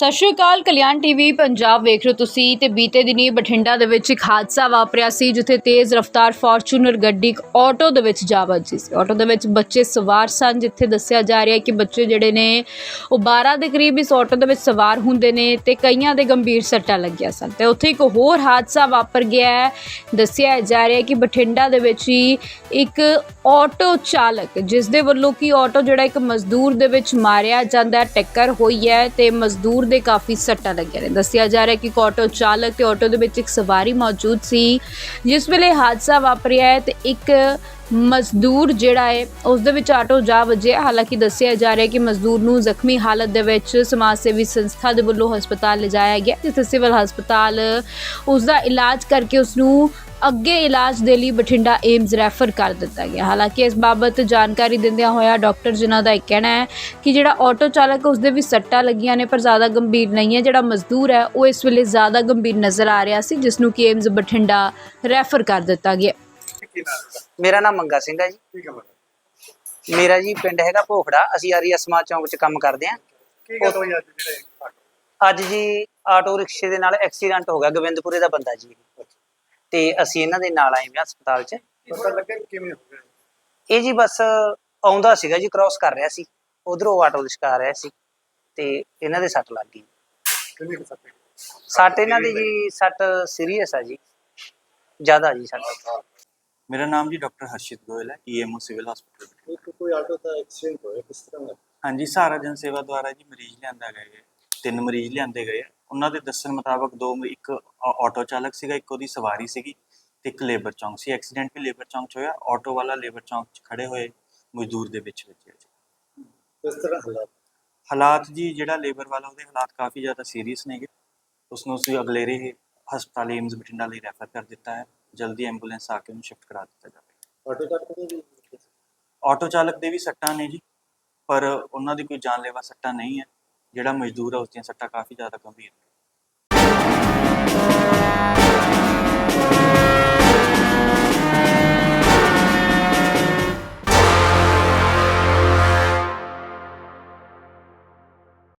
ਸਤਿ ਸ਼੍ਰੀ ਅਕਾਲ, ਕਲਿਆਣ ਟੀਵੀ ਪੰਜਾਬ ਵੇਖ ਰਹੇ ਹੋ ਤੁਸੀਂ ਤੇ ਬੀਤੇ ਦਿਨੀ ਬਠਿੰਡਾ ਦੇ ਵਿੱਚ ਇੱਕ ਹਾਦਸਾ ਵਾਪਰਿਆ ਸੀ ਜਿੱਥੇ ਤੇਜ਼ ਰਫ਼ਤਾਰ ਫਾਰਚੂਨਰ ਗੱਡੀ ਇੱਕ ਆਟੋ ਦੇ ਵਿੱਚ ਜਾ ਵੱਜੀ ਸੀ। ਆਟੋ ਦੇ ਵਿੱਚ ਬੱਚੇ ਸਵਾਰ ਸਨ, ਜਿੱਥੇ ਦੱਸਿਆ ਜਾ ਰਿਹਾ ਹੈ ਕਿ ਬੱਚੇ ਜਿਹੜੇ ਨੇ ਉਹ 12 ਦੇ ਕਰੀਬ ਇਸ ਆਟੋ ਦੇ ਵਿੱਚ ਸਵਾਰ ਹੁੰਦੇ ਨੇ ਤੇ ਕਈਆਂ ਦੇ ਗੰਭੀਰ ਸੱਟਾਂ ਲੱਗੀਆਂ ਸਨ। ਤੇ ਉੱਥੇ ਇੱਕ ਹੋਰ ਹਾਦਸਾ ਵਾਪਰ ਗਿਆ ਹੈ। ਦੱਸਿਆ ਜਾ ਰਿਹਾ ਹੈ ਕਿ ਬਠਿੰਡਾ ਦੇ ਵਿੱਚ ਹੀ ਇੱਕ ਆਟੋ ਚਾਲਕ, ਜਿਸ ਦੇ ਵੱਲੋਂ ਕਿ ਆਟੋ ਜਿਹੜਾ ਇੱਕ ਮਜ਼ਦੂਰ ਦੇ ਵਿੱਚ ਮਾਰਿਆ ਜਾਂਦਾ ਟੱਕਰ ਹੋਈ ਹੈ ਤੇ ਮਜ਼ਦੂਰ ਦੇ ਕਾਫੀ ਸੱਟਾਂ ਲੱਗੀਆਂ ਨੇ। ਦੱਸਿਆ ਜਾ ਰਿਹਾ ਕਿ ਇੱਕ ਆਟੋ ਚਾਲਕ ਤੇ ਆਟੋ ਦੇ ਵਿੱਚ ਇੱਕ ਸਵਾਰੀ ਮੌਜੂਦ ਸੀ, ਜਿਸ ਵੇਲੇ ਹਾਦਸਾ ਵਾਪਰਿਆ ਹੈ ਤੇ ਇੱਕ ਮਜ਼ਦੂਰ ਜਿਹੜਾ ਹੈ, ਉਸ ਦੇ ਵਿੱਚ ਆਟੋ ਜਾ ਵੱਜਿਆ। ਹਾਲਾਂਕਿ ਦੱਸਿਆ ਜਾ ਰਿਹਾ ਕਿ ਮਜ਼ਦੂਰ ਨੂੰ ਜ਼ਖਮੀ ਹਾਲਤ ਦੇ ਵਿੱਚ ਸਮਾਜ ਸੇਵੀ ਸੰਸਥਾ ਦੇ ਵੱਲੋਂ ਹਸਪਤਾਲ ਲਿਜਾਇਆ ਗਿਆ, ਜਿੱਥੇ ਸਿਵਲ ਹਸਪਤਾਲ ਉਸ ਦਾ ਇਲਾਜ ਕਰਕੇ ਉਸ ਨੂੰ ਅੱਗੇ ਇਲਾਜ ਦੇ ਲਈ ਬਠਿੰਡਾ ਏਮਜ਼ ਰੈਫਰ ਕਰ ਦਿੱਤਾ ਗਿਆ। ਹਾਲਾਂਕਿ ਇਸ ਬਾਬਤ ਜਾਣਕਾਰੀ ਦਿੰਦਿਆਂ ਹੋਇਆ ਡਾਕਟਰ ਜਿਨ੍ਹਾਂ ਦਾ ਇਹ ਕਹਿਣਾ ਹੈ ਕਿ ਜਿਹੜਾ ਆਟੋ ਚਾਲਕ ਉਸ ਦੇ ਵੀ ਸੱਟਾਂ ਲੱਗੀਆਂ ਨੇ ਪਰ ਜ਼ਿਆਦਾ ਗੰਭੀਰ ਨਹੀਂ ਹੈ। ਜਿਹੜਾ ਮਜ਼ਦੂਰ ਹੈ ਉਹ ਇਸ ਵੇਲੇ ਜ਼ਿਆਦਾ ਗੰਭੀਰ ਨਜ਼ਰ ਆ ਰਿਹਾ ਸੀ ਜਿਸ ਨੂੰ ਕਿ ਏਮਜ਼ ਬਠਿੰਡਾ ਰੈਫਰ ਕਰ ਦਿੱਤਾ ਗਿਆ। ਮੇਰਾ ਨਾਮ ਮੰਗਾ ਸਿੰਘ ਹੈ ਜੀ। ਠੀਕ ਹੈ ਮਤਲਬ ਮੇਰਾ ਜੀ ਪਿੰਡ ਹੈਗਾ ਭੋਖੜਾ। ਅਸੀਂ ਆਰੀਆ ਸਮਾਜ ਚੌਂਕ 'ਚ ਕੰਮ ਕਰਦੇ ਹਾਂ। ਕੀ ਗੱਲ ਹੋਈ ਅੱਜ ਜਿਹੜੇ ਆਟੋ ਅੱਜ ਜੀ ਆਟੋ ਰਿਕਸ਼ੇ ਦੇ ਨਾਲ ਐਕਸੀਡੈਂਟ ਹੋ ਗਿਆ ਗੋਬਿੰਦਪੁਰੇ ਦਾ ਬੰਦਾ ਜੀ। ਤੇ ਅਸੀਂ ਇਹਨਾਂ ਦੇ ਨਾਲ ਆਏ ਹਾਂ ਹਸਪਤਾਲ 'ਚ। ਪਤਾ ਲੱਗਿਆ ਕਿ ਕਿਵੇਂ ਹੋ ਗਿਆ? ਇਹ ਜੀ ਬਸ ਆਉਂਦਾ ਸੀਗਾ ਜੀ ਕ੍ਰਾਸ ਕਰ ਰਿਹਾ ਸੀ। ਉਧਰੋਂ ਆਟੋ ਲਿਸ਼ਕਾ ਰਿਹਾ ਸੀ ਤੇ ਇਹਨਾਂ ਦੇ ਸੱਟ ਲੱਗ ਗਈ। ਕਿੰਨੀ ਕੁ ਸੱਟ? ਸੱਟ ਇਹਨਾਂ ਦੀ ਜੀ ਸੱਟ ਸੀਰੀਅਸ ਆ ਜੀ। ਜ਼ਿਆਦਾ ਜੀ ਸੱਟ। ਮੇਰਾ ਨਾਮ ਜੀ ਡਾਕਟਰ ਹਰਸ਼ਿਤ ਗੋਇਲ ਹੈ ਈਐਮਓ ਸਿਵਲ ਹਸਪੀਟਲ ਇੱਕ ਕੋਈ ਆਟੋ ਦਾ ਐਕਸੀਡੈਂਟ ਹੋਇਆ ਕਿਸ ਤਰ੍ਹਾਂ ਦਾ? ਹਾਂਜੀ ਸਹਾਰਾ ਜਨ ਸੇਵਾ ਦੁਆਰਾ ਜੀ ਮਰੀਜ਼ ਲਿਆਂਦਾ ਗਏ ਹੈ। ਤਿੰਨ ਮਰੀਜ਼ ਲਿਆਂਦੇ ਗਏ ਆ। ਉਹਨਾਂ ਦੇ ਦੱਸਣ ਮੁਤਾਬਕ ਦੋ ਇੱਕ ਆਟੋ ਚਾਲਕ ਸੀਗਾ ਇੱਕ ਉਹਦੀ ਸਵਾਰੀ ਸੀਗੀ ਤੇ ਇੱਕ ਲੇਬਰ ਚੌਂਕ ਸੀ। ਐਕਸੀਡੈਂਟ ਵੀ ਲੇਬਰ ਚੌਂਕ 'ਚ ਹੋਇਆ ਆਟੋ ਵਾਲਾ ਲੇਬਰ ਚੌਂਕ 'ਚ ਖੜੇ ਹੋਏ ਮਜ਼ਦੂਰ ਦੇ ਵਿੱਚ ਵੱਜਿਆ ਜੀ ਕਿਸ ਤਰ੍ਹਾਂ ਹਾਲਾਤ? ਹਾਲਾਤ ਜੀ ਜਿਹੜਾ ਲੇਬਰ ਵਾਲਾ ਉਹਦੇ ਹਾਲਾਤ ਕਾਫੀ ਜ਼ਿਆਦਾ ਸੀਰੀਅਸ ਨੇਗੇ। ਉਸ ਨੂੰ ਅਸੀਂ ਅਗਲੇਰੇ ਹਸਪਤਾਲ ਏਮਜ਼ ਬਠਿੰਡਾ ਲਈ ਰੈਫਰ ਕਰ ਦਿੱਤਾ ਹੈ। ਜਲਦੀ ਐਂਬੂਲੈਂਸ ਆ ਕੇ ਉਹਨੂੰ ਸ਼ਿਫਟ ਕਰਾ ਦਿੱਤਾ ਜਾਵੇ। ਆਟੋ ਚਾਲਕ ਦੇ ਵੀ ਆਟੋ ਚਾਲਕ ਦੇ ਵੀ ਸੱਟਾਂ ਨੇ ਜੀ ਪਰ ਉਹਨਾਂ ਦੀ ਕੋਈ ਜਾਨਲੇਵਾ ਸੱਟਾਂ ਨਹੀਂ ਹੈ। ਜਿਹੜਾ ਮਜ਼ਦੂਰ ਆ ਉਸ ਦੀਆਂ ਸੱਟਾਂ ਕਾਫੀ ਜ਼ਿਆਦਾ ਗੰਭੀਰ